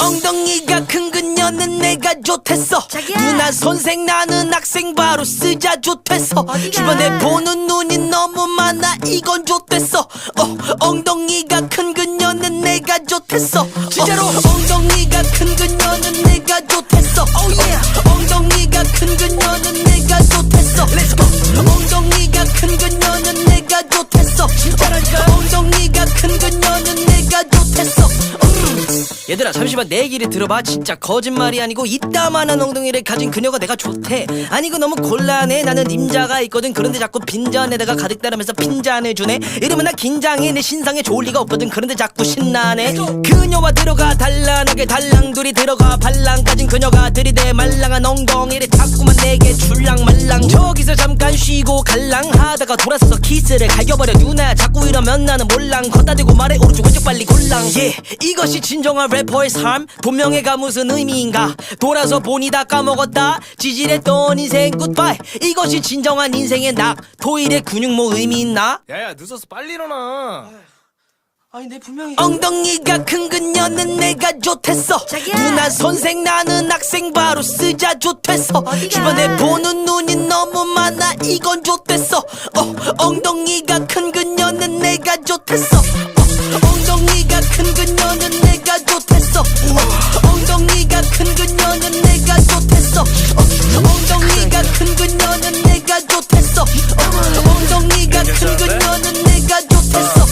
엉덩이가 큰 그녀는 내가 좋댔어 자기야. 누나 선생 나는 학생 바로 쓰자 좋댔어 어디가? 주변에 보는 눈이 너무 많아 이건 좋댔어 어, 엉덩이가 큰 그녀는 내가 좋댔어 진짜로 엉덩이가 큰 그녀는 내가 좋댔어 oh yeah. 엉덩 얘들아 잠시만 내 얘기를 들어봐. 진짜 거짓말이 아니고 이따만한 엉덩이를 가진 그녀가 내가 좋대. 아니 이거 너무 곤란해. 나는 임자가 있거든. 그런데 자꾸 빈잔에다가 가득 따르면서 핀잔을 주네. 이러면 나 긴장해. 내 신상에 좋을 리가 없거든. 그런데 자꾸 신나네. 그녀와 들어가. 단란하게 달랑 둘이 들어가. 발랑 가진 그녀가 들이대. 말랑한 엉덩이를 자꾸만 내게 줄랑말랑. 저기서 잠깐 쉬고 갈랑 하다가 돌아서서 키스를 갈겨버려. 누나 자꾸 이러면 나는 몰랑. 걷다 대고 말해. 오른쪽 왼쪽 빨리 골랑. 예. 이것이 진정한 래퍼의 삶 본명예가 무슨 의미인가? 돌아서 보니 다 까먹었다. 지질했던 인생 굿바이 이것이 진정한 인생의 낙. 토일의 근육 뭐 의미 있나? 야야 늦어서 빨리 일어나. 아니 내 분명히 엉덩이가 큰 그녀는 내가 좋댔어. 자기야. 누나 선생 나는 학생 바로 쓰자 좋댔어. 어디가? 주변에 보는 눈이 너무 많아 이건 좋댔어. 어, 엉덩이가 큰 그녀는 내가 좋댔어. 어, 엉덩이가 큰 그녀는 큰 그녀는 내가 좋댔어. 어, 엉덩이가 큰 그녀는 내가 좋댔어. 어, 엉덩이가 큰 그녀는 내가 좋댔어.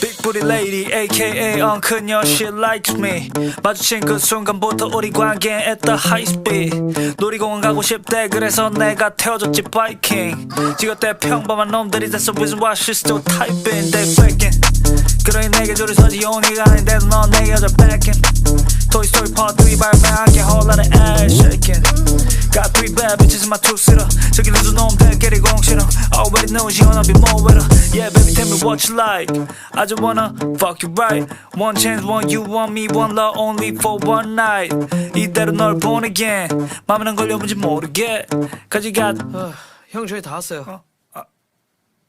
Big booty lady aka 엉크녀 she likes me. 마주친 그 순간부터 우리 관계 at the high speed. 놀이공원 가고 싶대 그래서 내가 태워줬지 바이킹 지긋대 평범한 놈들이 됐어 reason why she's still typing. They faking. 그러니 내게 줄을 서지 용이가 아닌데도 넌 내게 여자 backing Toy Story Part 3 발매할게 whole lot of ass shaking Got three bad bitches in my two-seater 저기 늦은 놈들끼리 공실어 Already know she wanna be more with her Yeah baby tell me what you like I just wanna fuck you right One chance one you want me one love only for one night 이대로 널 보내게 맘에는 걸려본지 모르게 Cause you got 형 저희 다 왔어요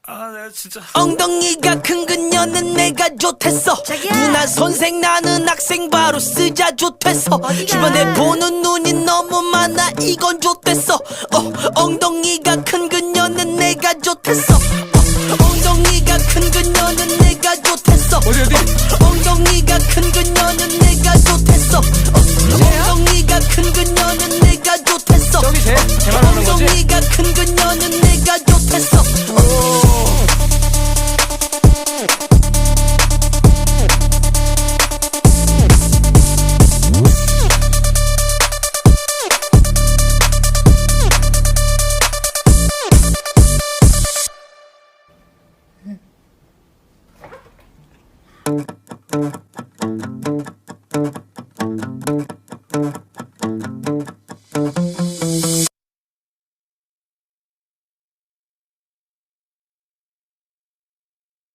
아 내가 진짜. 엉덩이가 큰 그녀는 내가 좋댔어. 자기야. 누나 선생 나는 학생 바로 쓰자 좋댔어. 어디가? 주변에 보는 눈이 너무 많아 이건 좋댔어. 어, 엉덩이가 큰 그녀는 내가 좋댔어. 어, 엉덩이가 큰 그녀는 내가 좋댔어. 어디 어디? 어, 엉덩이가 큰 그녀는 내가 좋댔어 어, Mm-hmm.